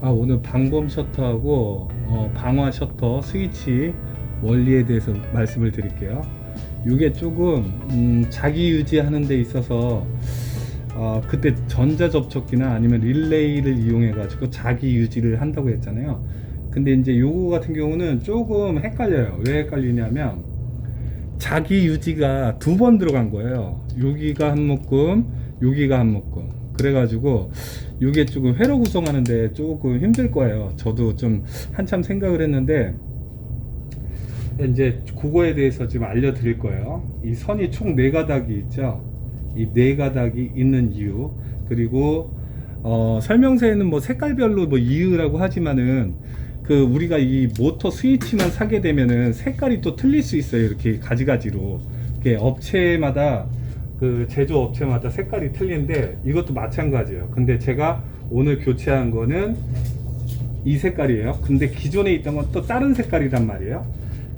아 오늘 방범 셔터하고 어, 방화 셔터 스위치 원리에 대해서 말씀을 드릴게요. 이게 조금 음, 자기 유지하는 데 있어서 어, 그때 전자 접촉기나 아니면 릴레이를 이용해 가지고 자기 유지를 한다고 했잖아요. 근데 이제 요거 같은 경우는 조금 헷갈려요. 왜 헷갈리냐면 자기 유지가 두 번 들어간 거예요. 여기가 한 묶음, 여기가 한 묶음. 그래가지고 이게 조금 회로 구성하는데 조금 힘들 거예요. 저도 좀 한참 생각을 했는데 이제 그거에 대해서 지금 알려드릴 거예요. 이 선이 총 네 가닥이 있죠. 이 네 가닥이 있는 이유 그리고 어, 설명서에는 뭐 색깔별로 뭐 이유라고 하지만은 그 우리가 이 모터 스위치만 사게 되면은 색깔이 또 틀릴 수 있어요. 이렇게 가지가지로 업체마다 그 제조 업체마다 색깔이 틀린데 이것도 마찬가지예요. 근데 제가 오늘 교체한 거는 이 색깔이에요. 근데 기존에 있던 건 또 다른 색깔이란 말이에요.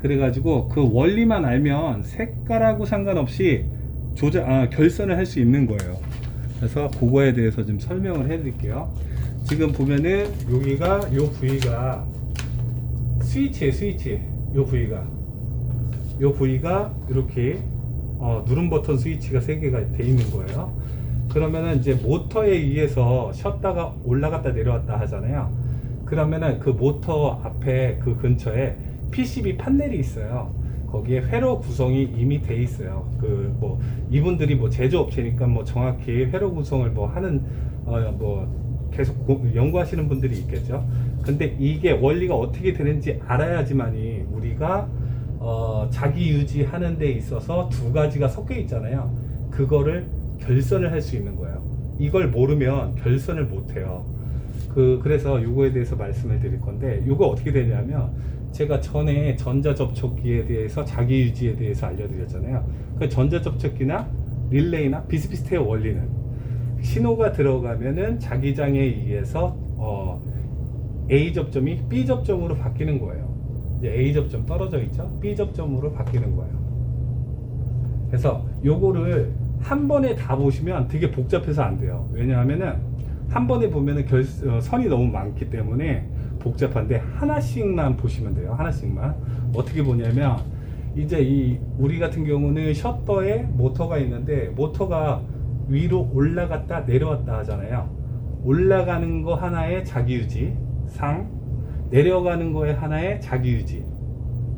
그래가지고 그 원리만 알면 색깔하고 상관없이 조작, 아, 결선을 할 수 있는 거예요. 그래서 그거에 대해서 좀 설명을 해드릴게요. 지금 보면은 여기가 요 부위가 스위치에 스위치 요 부위가 요 부위가 이렇게 어, 누름 버튼 스위치가 세 개가 돼 있는 거예요. 그러면은 이제 모터에 의해서 쉬었다가 올라갔다 내려왔다 하잖아요. 그러면은 그 모터 앞에 그 근처에 PCB 판넬이 있어요. 거기에 회로 구성이 이미 돼 있어요. 그 뭐 이분들이 뭐 제조업체니까 뭐 정확히 회로 구성을 뭐 하는 어 뭐 계속 고- 연구하시는 분들이 있겠죠. 근데 이게 원리가 어떻게 되는지 알아야지만이 우리가 어 자기 유지하는 데 있어서 두 가지가 섞여 있잖아요. 그거를 결선을 할 수 있는 거예요. 이걸 모르면 결선을 못 해요. 그 그래서 요거에 대해서 말씀을 드릴 건데 요거 어떻게 되냐면 제가 전에 전자 접촉기에 대해서 자기 유지에 대해서 알려드렸잖아요. 그 전자 접촉기나 릴레이나 비슷비슷해요 원리는 신호가 들어가면은 자기장에 의해서 어, A 접점이 B 접점으로 바뀌는 거예요. 이제 A 접점 떨어져 있죠? B 접점으로 바뀌는 거예요. 그래서 요거를 한 번에 다 보시면 되게 복잡해서 안 돼요. 왜냐하면은 한 번에 보면은 결, 어, 선이 너무 많기 때문에 복잡한데 하나씩만 보시면 돼요. 하나씩만. 어떻게 보냐면 이제 이 우리 같은 경우는 셔터에 모터가 있는데 모터가 위로 올라갔다 내려왔다 하잖아요. 올라가는 거 하나에 자기 유지 상 내려가는 거에 하나에 자기 유지.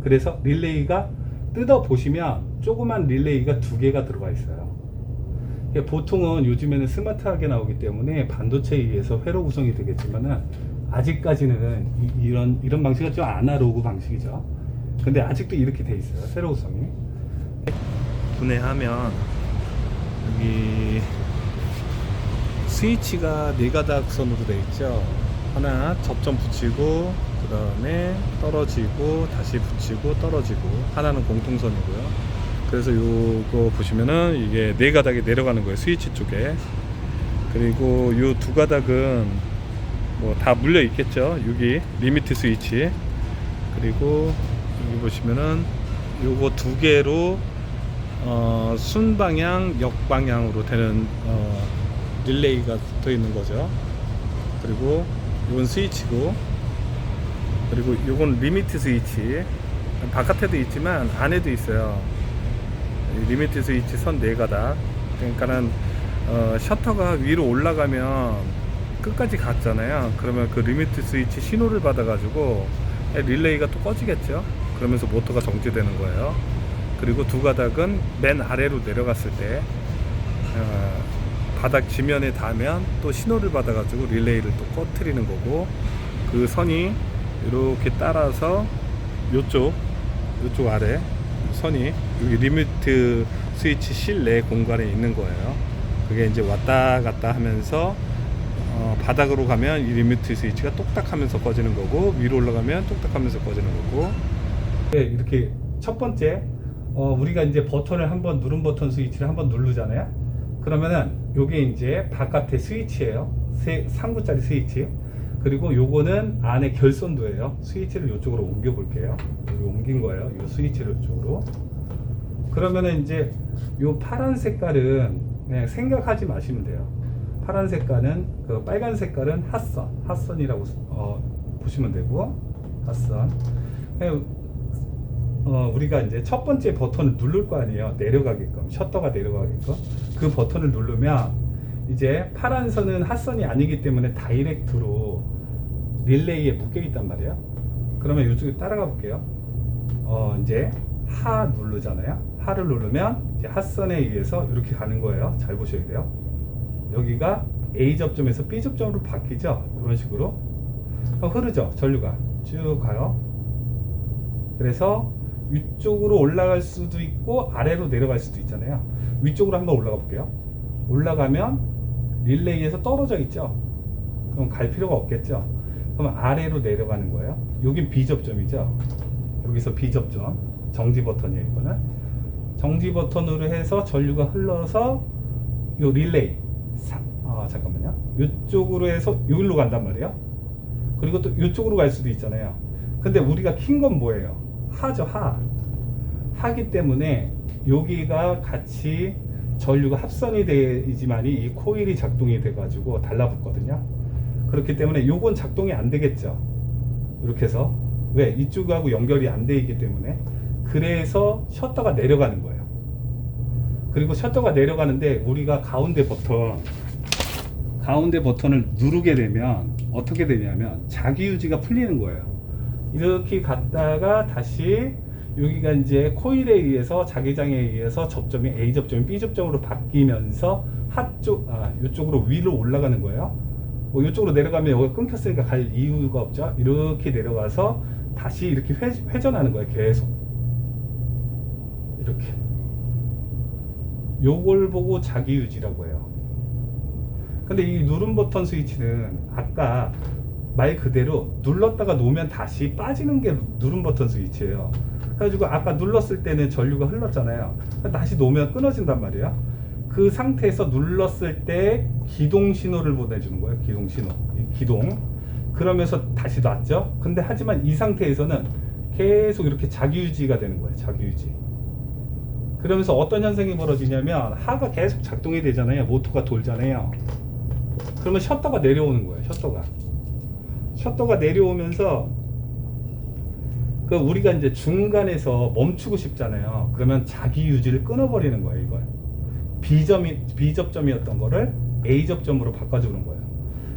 그래서 릴레이가 뜯어 보시면 조그만 릴레이가 두 개가 들어가 있어요. 보통은 요즘에는 스마트하게 나오기 때문에 반도체에 의해서 회로 구성이 되겠지만은 아직까지는 이, 런 이런 방식은 좀 아날로그 방식이죠. 근데 아직도 이렇게 돼 있어요. 회로 구성이. 분해하면 여기 스위치가 네 가닥 선으로 돼 있죠. 하나 접점 붙이고 그 다음에 떨어지고 다시 붙이고 떨어지고 하나는 공통선이고요. 그래서 요거 보시면은 이게 네 가닥이 내려가는 거예요 스위치 쪽에. 그리고 요두 가닥은 뭐 다 물려 있겠죠. 여기 리미트 스위치. 그리고 여기 보시면은 요거 두 개로 어, 순방향, 역방향으로 되는 어, 릴레이가 붙어 있는 거죠. 그리고 이건 스위치고, 그리고 이건 리미트 스위치. 바깥에도 있지만 안에도 있어요. 이 리미트 스위치 선네 가닥. 그러니까는 어, 셔터가 위로 올라가면 끝까지 갔잖아요. 그러면 그 리미트 스위치 신호를 받아 가지고 릴레이가 또 꺼지겠죠. 그러면서 모터가 정지되는 거예요. 그리고 두 가닥은 맨 아래로 내려갔을 때 어, 바닥 지면에 닿으면 또 신호를 받아가지고 릴레이를 또 꺼트리는 거고 그 선이 이렇게 따라서 요쪽 요쪽 아래 선이 여기 리미트 스위치 실내 공간에 있는 거예요. 그게 이제 왔다 갔다 하면서 어, 바닥으로 가면 이 리미트 스위치가 똑딱하면서 꺼지는 거고 위로 올라가면 똑딱하면서 꺼지는 거고 네, 이렇게 첫 번째 어, 우리가 이제 버튼을 한번 누른 버튼 스위치를 한번 누르잖아요. 그러면은 요게 이제 바깥에 스위치예요. 세 3구짜리 스위치. 그리고 요거는 안에 결선도예요. 스위치를 이쪽으로 옮겨 볼게요. 옮긴 거예요. 요 스위치를 이쪽으로. 그러면은 이제 요 파란 색깔은 그냥 생각하지 마시면 돼요. 파란 색깔은 그 빨간 색깔은 핫선, 핫선이라고 어, 보시면 되고 핫선. 어, 우리가 이제 첫 번째 버튼을 누를 거 아니에요. 내려가게끔 셔터가 내려가게끔 그 버튼을 누르면 이제 파란 선은 핫선이 아니기 때문에 다이렉트로 릴레이에 묶여 있단 말이에요. 그러면 이쪽에 따라가 볼게요. 어, 이제 하 누르잖아요. 하를 누르면 이제 핫선에 의해서 이렇게 가는 거예요. 잘 보셔야 돼요. 여기가 A 접점에서 B 접점으로 바뀌죠. 이런 식으로 어, 흐르죠. 전류가 쭉 가요. 그래서 위쪽으로 올라갈 수도 있고 아래로 내려갈 수도 있잖아요. 위쪽으로 한번 올라가 볼게요. 올라가면 릴레이에서 떨어져 있죠. 그럼 갈 필요가 없겠죠. 그럼 아래로 내려가는 거예요. 여긴 B 접점이죠. 여기서 B 접점 정지 버튼이에요. 이거는 정지 버튼으로 해서 전류가 흘러서 요 릴레이 사, 아 잠깐만요. 이쪽으로 해서 여기로 간단 말이에요. 그리고 또 이쪽으로 갈 수도 있잖아요. 근데 우리가 킨 건 뭐예요? 하죠, 하. 하기 때문에 여기가 같이 전류가 합선이 되지만이 이 코일이 작동이 돼 가지고 달라붙거든요. 그렇기 때문에 요건 작동이 안 되겠죠. 이렇게 해서 왜 이쪽하고 연결이 안 돼 있기 때문에 그래서 셔터가 내려가는 거예요. 그리고 셔터가 내려가는데 우리가 가운데 버튼 가운데 버튼을 누르게 되면 어떻게 되냐면 자기 유지가 풀리는 거예요. 이렇게 갔다가 다시 여기가 이제 코일에 의해서 자기장에 의해서 접점이 A 접점이 B 접점으로 바뀌면서 한쪽 아 이쪽으로 위로 올라가는 거예요. 뭐 이쪽으로 내려가면 여기가 끊겼으니까 갈 이유가 없죠. 이렇게 내려가서 다시 이렇게 회, 회전하는 거예요. 계속 이렇게 요걸 보고 자기 유지라고 해요. 근데 이 누른 버튼 스위치는 아까 말 그대로 눌렀다가 놓으면 다시 빠지는 게 누른 버튼 스위치예요. 그래가지고 아까 눌렀을 때는 전류가 흘렀잖아요. 다시 놓으면 끊어진단 말이에요. 그 상태에서 눌렀을 때 기동 신호를 보내주는 거예요. 기동 신호. 이 기동. 그러면서 다시 놨죠. 근데 하지만 이 상태에서는 계속 이렇게 자기 유지가 되는 거예요. 자기 유지. 그러면서 어떤 현상이 벌어지냐면 하가 계속 작동이 되잖아요. 모터가 돌잖아요. 그러면 셔터가 내려오는 거예요. 셔터가. 셔터가 내려오면서 그 우리가 이제 중간에서 멈추고 싶잖아요. 그러면 자기 유지를 끊어버리는 거예요. 이걸 B점이 B 접점이었던 거를 A 접점으로 바꿔주는 거예요.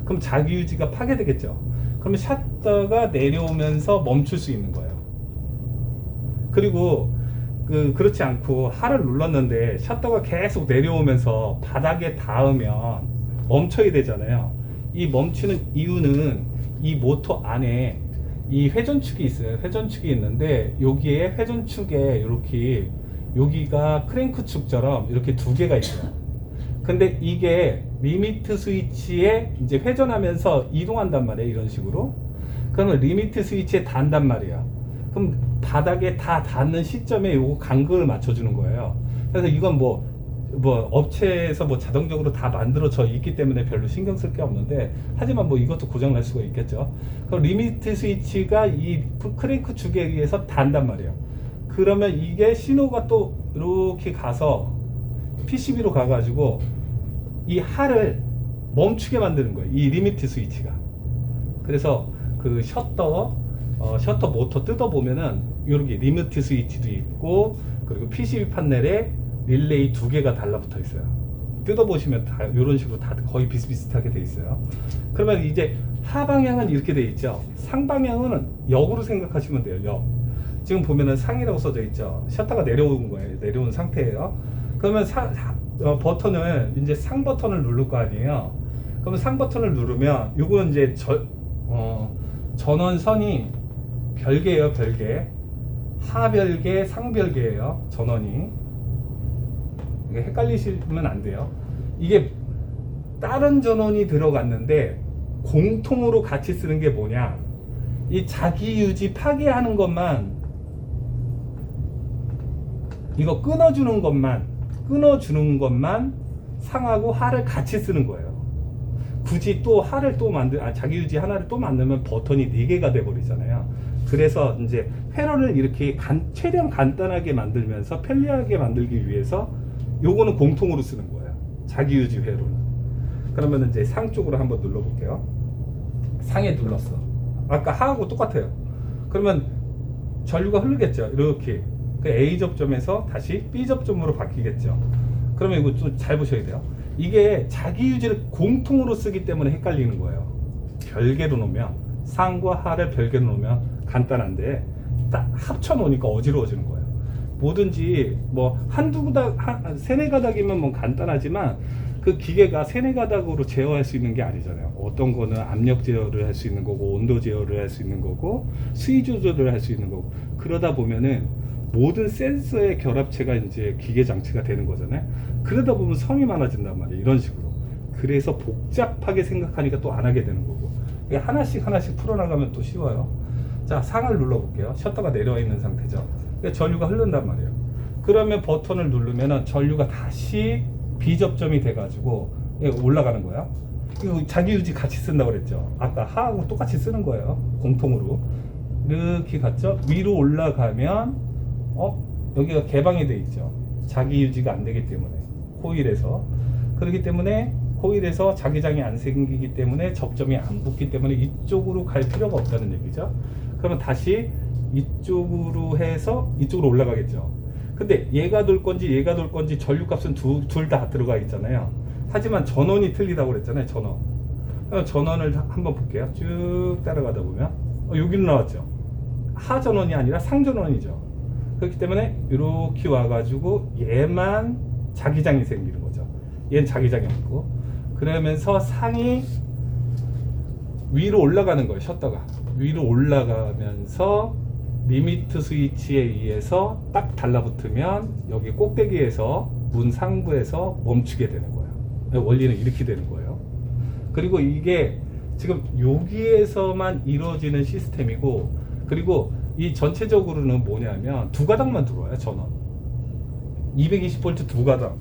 그럼 자기 유지가 파괴되겠죠. 그러면 셔터가 내려오면서 멈출 수 있는 거예요. 그리고 그 그렇지 않고 하를 눌렀는데 셔터가 계속 내려오면서 바닥에 닿으면 멈춰야 되잖아요. 이 멈추는 이유는 이 모터 안에 이 회전축이 있어요. 회전축이 있는데 여기에 회전축에 이렇게 여기가 크랭크 축처럼 이렇게 두 개가 있어요. 근데 이게 리미트 스위치에 이제 회전하면서 이동한단 말이에요. 이런 식으로. 그러면 리미트 스위치에 닿는단 말이에요. 그럼 바닥에 다 닿는 시점에 요거 간극을 맞춰주는 거예요. 그래서 이건 뭐, 뭐, 업체에서 뭐 자동적으로 다 만들어져 있기 때문에 별로 신경 쓸 게 없는데, 하지만 뭐 이것도 고장 날 수가 있겠죠. 그럼 리미트 스위치가 이 크랭크 축에 의해서 닿는단 말이에요. 그러면 이게 신호가 또 이렇게 가서 PCB로 가가지고 이 하를 멈추게 만드는 거예요. 이 리미트 스위치가. 그래서 그 셔터, 어, 셔터 모터 뜯어 보면은 이렇게 리미트 스위치도 있고 그리고 PCB 판넬에 릴레이 두 개가 달라붙어 있어요. 뜯어보시면 다 이런 식으로 다 거의 비슷비슷하게 돼 있어요. 그러면 이제 하방향은 이렇게 돼 있죠. 상방향은 역으로 생각하시면 돼요. 역. 지금 보면은 상이라고 써져 있죠. 셔터가 내려온 거예요. 내려온 상태예요. 그러면 사, 사- 어, 버튼을 이제 상 버튼을 누를 거 아니에요. 그러면 상 버튼을 누르면 요거 이제 저, 어, 전원선이 별개예요, 별개. 하별개, 상별개예요, 전원이. 이게 헷갈리시면 안 돼요. 이게 다른 전원이 들어갔는데 공통으로 같이 쓰는 게 뭐냐? 이 자기 유지 파괴하는 것만 이거 끊어주는 것만 끊어주는 것만 상하고 하를 같이 쓰는 거예요. 굳이 또 하를 또 만들 아 자기 유지 하나를 또 만들면 버튼이 네 개가 돼 버리잖아요. 그래서 이제 회로를 이렇게 간, 최대한 간단하게 만들면서 편리하게 만들기 위해서 요거는 공통으로 쓰는 거예요. 자기 유지 회로는. 그러면 이제 상 쪽으로 한번 눌러 볼게요. 상에 눌렀어. 아까 하하고 똑같아요. 그러면 전류가 흐르겠죠. 이렇게 그 A 접점에서 다시 B 접점으로 바뀌겠죠. 그러면 이거 좀 잘 보셔야 돼요. 이게 자기 유지를 공통으로 쓰기 때문에 헷갈리는 거예요. 별개로 놓으면 상과 하를 별개로 놓으면 간단한데 딱 합쳐 놓으니까 어지러워지는 거예요. 뭐든지 뭐 한두 가닥, 한, 세네 가닥이면 뭐 간단하지만 그 기계가 세네 가닥으로 제어할 수 있는 게 아니잖아요. 어떤 거는 압력 제어를 할 수 있는 거고 온도 제어를 할 수 있는 거고 수위 조절을 할 수 있는 거고 그러다 보면은 모든 센서의 결합체가 이제 기계 장치가 되는 거잖아요. 그러다 보면 선이 많아진단 말이에요. 이런 식으로. 그래서 복잡하게 생각하니까 또 안 하게 되는 거고. 이게 하나씩 하나씩 풀어나가면 또 쉬워요. 자, 상을 눌러볼게요. 셔터가 내려와 있는 상태죠. 그러니까 전류가 흐른단 말이에요. 그러면 버튼을 누르면 전류가 다시 비접점이 돼가지고 예, 올라가는 거야. 이거 자기 유지 같이 쓴다고 그랬죠. 아까 하하고 똑같이 쓰는 거예요. 공통으로. 이렇게 갔죠. 위로 올라가면 어 여기가 개방이 돼 있죠. 자기 유지가 안 되기 때문에 코일에서 그렇기 때문에 코일에서 자기장이 안 생기기 때문에 접점이 안 붙기 때문에 이쪽으로 갈 필요가 없다는 얘기죠. 그러면 다시 이쪽으로 해서 이쪽으로 올라가겠죠. 근데 얘가 돌 건지 얘가 돌 건지 전류값은 둘 다 들어가 있잖아요. 하지만 전원이 틀리다고 그랬잖아요. 전원. 전원을 한번 볼게요. 쭉 따라가다 보면 어, 여기로 나왔죠. 하전원이 아니라 상전원이죠. 그렇기 때문에 이렇게 와가지고 얘만 자기장이 생기는 거죠. 얘는 자기장이 없고 그러면서 상이 위로 올라가는 거예요. 셔터가 위로 올라가면서 리미트 스위치에 의해서 딱 달라붙으면 여기 꼭대기에서 문 상부에서 멈추게 되는 거예요. 원리는 이렇게 되는 거예요. 그리고 이게 지금 여기에서만 이루어지는 시스템이고 그리고 이 전체적으로는 뭐냐면 두 가닥만 들어와요 전원 220V 두 가닥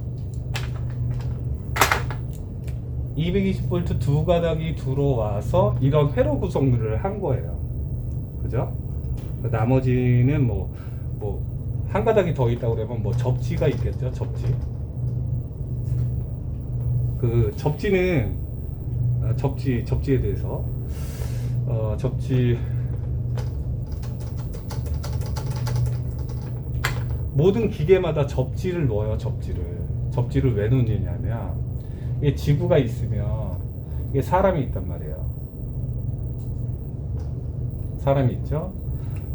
220V 두 가닥이 들어와서 이런 회로 구성을 한 거예요 그죠? 나머지는 뭐 뭐 한 가닥이 더 있다고 그러면 뭐 접지가 있겠죠 접지? 그 접지는 아, 접지 접지에 대해서. 어 접지. 모든 기계마다 접지를 넣어요 접지를. 접지를 왜 넣느냐면 이게 지구가 있으면 이게 사람이 있단 말이에요. 사람이 있죠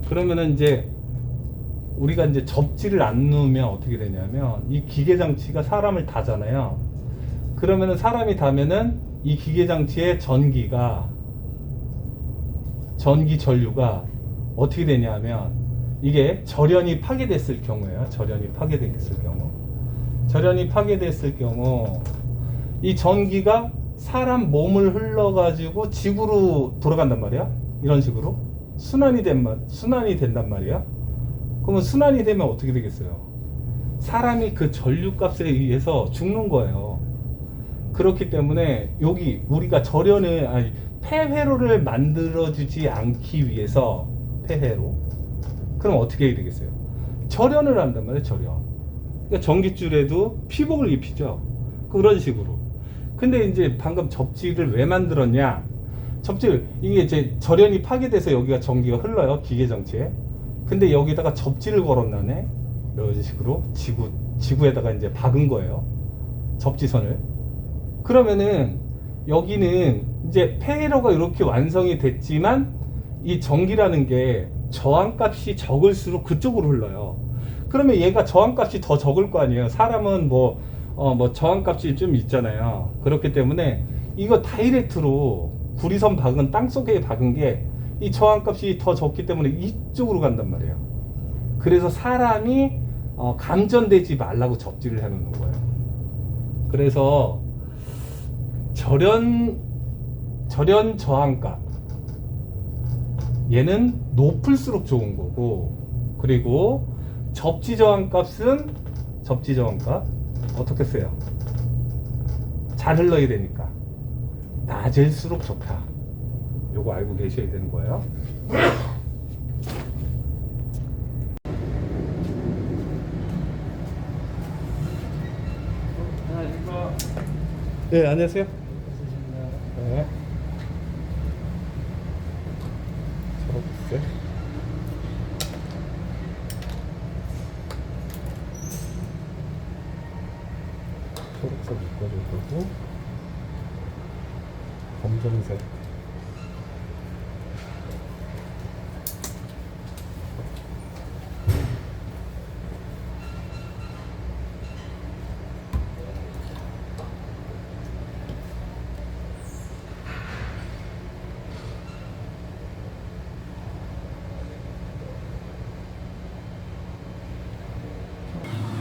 그러면은 이제 우리가 이제 접지를 안 넣으면 어떻게 되냐면 이 기계 장치가 사람을 다잖아요 그러면은 사람이 다면은 이 기계 장치의 전기가 전기 전류가 어떻게 되냐면 이게 절연이 파괴됐을 경우에요. 절연이 파괴됐을 경우. 절연이 파괴됐을 경우 이 전기가 사람 몸을 흘러가지고 지구로 돌아간단 말이야. 이런 식으로 순환이 된 말, 순환이 된단 말이야. 그러면 순환이 되면 어떻게 되겠어요? 사람이 그 전류값에 의해서 죽는 거예요. 그렇기 때문에 여기 우리가 절연을 아니 폐회로를 만들어 주지 않기 위해서 폐회로 그럼 어떻게 해야 되겠어요? 절연을 한단 말이에요 절연 그러니까 전기줄에도 피복을 입히죠 그런 식으로 근데 이제 방금 접지를 왜 만들었냐 접지를 이게 이제 절연이 파괴돼서 여기가 전기가 흘러요 기계 장치에 근데 여기다가 접지를 걸어놨네 이런 식으로 지구 지구에다가 이제 박은 거예요 접지선을 그러면은 여기는 이제 폐회로가 이렇게 완성이 됐지만 이 전기라는 게 저항값이 적을수록 그쪽으로 흘러요. 그러면 얘가 저항값이 더 적을 거 아니에요. 사람은 뭐, 어, 뭐 저항값이 좀 있잖아요. 그렇기 때문에 이거 다이렉트로 구리선 박은 땅 속에 박은 게 이 저항값이 더 적기 때문에 이쪽으로 간단 말이에요. 그래서 사람이 어, 감전되지 말라고 접지를 해놓는 거예요. 그래서 절연 절연 저항값 얘는 높을수록 좋은 거고 그리고 접지 저항값은 접지 저항값 어떻게 써요? 잘 흘러야 되니까 낮을수록 좋다. 요거 알고 계셔야 되는 거예요. 네 안녕하세요. 네. 초록색. 초록색 묶어줄 거고, 검정색.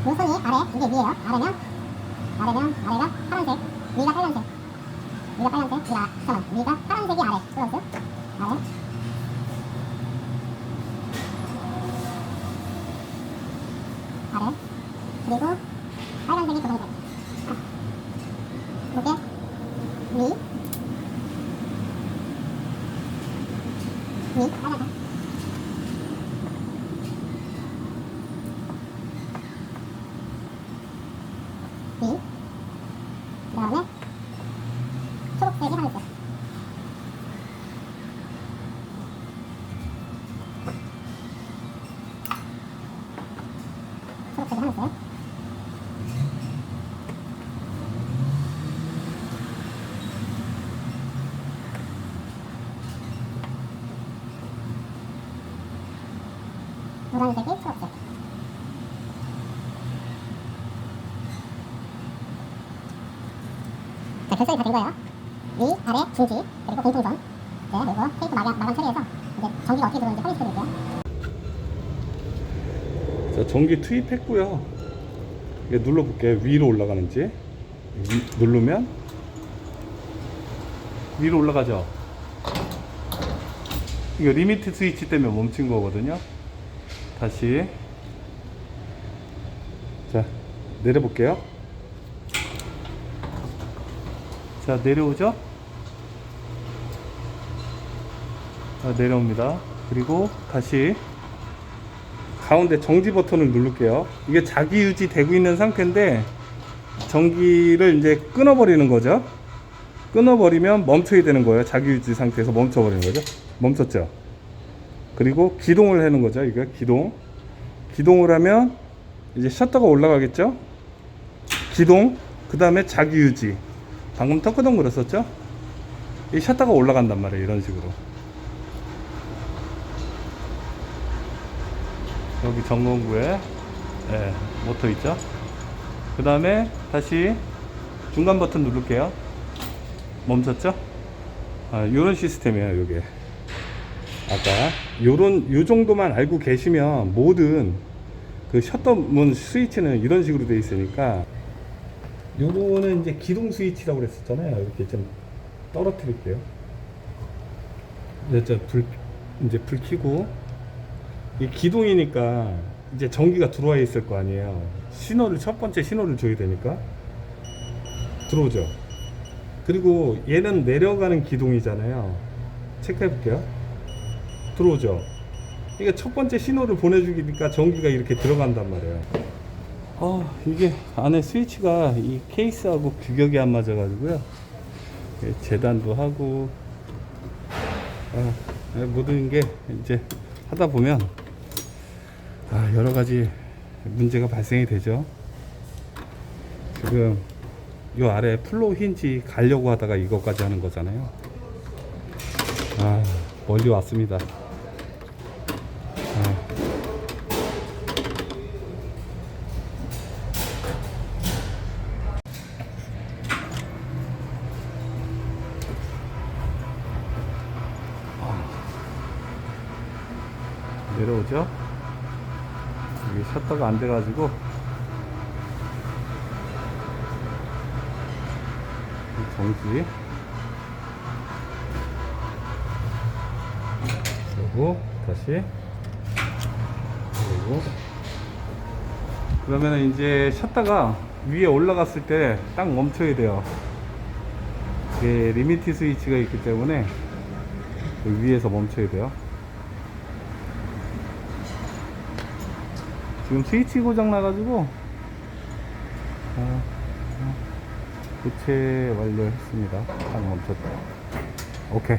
노선이 아래, 이게 위에요. 아래면, 아래면, 아래가 파란색, 위가 빨간색. 위가 빨간색, 위가, 잠깐만, 위가 파란색이 아래. 플러스, 아래. 아래. 그리고 빨간색이 고정색. 무게, 위. 위, 빨간색. 위. 그 다음에 초록색이 하늘색. 초록색. 자, 결선이 다 된 거예요. 위, 아래, 중지, 그리고 공통점. 네, 그리고 테이프 마감, 마감 처리해서 이제 전기가 어떻게 들어오는지 확인시켜 드릴게요. 자, 전기 투입했고요. 이게 눌러볼게요. 위로 올라가는지. 위- 누르면 위로 올라가죠. 이거 리미트 스위치 때문에 멈춘 거거든요. 다시 자 내려볼게요. 자 내려오죠. 자 내려옵니다. 그리고 다시 가운데 정지 버튼을 누를게요. 이게 자기 유지 되고 있는 상태인데 전기를 이제 끊어버리는 거죠. 끊어버리면 멈춰야 되는 거예요. 자기 유지 상태에서 멈춰버리는 거죠. 멈췄죠. 그리고 기동을 하는 거죠. 이거 기동. 기동을 하면 이제 셔터가 올라가겠죠. 기동. 그 다음에 자기 유지. 방금 턱끄덩 그렸었죠. 이 셔터가 올라간단 말이에요. 이런 식으로. 여기 전건구에 예, 모터 있죠. 그 다음에 다시 중간 버튼 누를게요. 멈췄죠? 아, 요런 시스템이에요, 요게. 아까 요런 요 정도만 알고 계시면 모든 그 셔터문 스위치는 이런 식으로 돼 있으니까 요거는 이제 기동 스위치라고 그랬었잖아요. 이렇게 좀 떨어뜨릴게요. 이제 불 이제 불 켜고 이 기동이니까 이제 전기가 들어와 있을 거 아니에요. 신호를 첫 번째 신호를 줘야 되니까 들어오죠. 그리고 얘는 내려가는 기동이잖아요. 체크해 볼게요. 들어오죠. 이게 첫 번째 신호를 보내주기니까 전기가 이렇게 들어간단 말이에요. 어, 이게 안에 스위치가 이 케이스하고 규격이 안 맞아가지고요. 예, 재단도 하고, 아, 예, 모든 게 이제 하다 보면 아, 여러 가지 문제가 발생이 되죠. 지금 요 아래 플로우 힌지 가려고 하다가 이것까지 하는 거잖아요. 아, 멀리 왔습니다. 셔터가 안 돼가지고. 이 정지 그리고 다시. 그리고. 그러면은 이제 셔터가 위에 올라갔을 때 딱 멈춰야 돼요. 이게 리미티 스위치가 있기 때문에 그 위에서 멈춰야 돼요 지금 스위치 고장 나가지고 아, 아, 교체 완료했습니다. 딱 멈췄다. 오케이.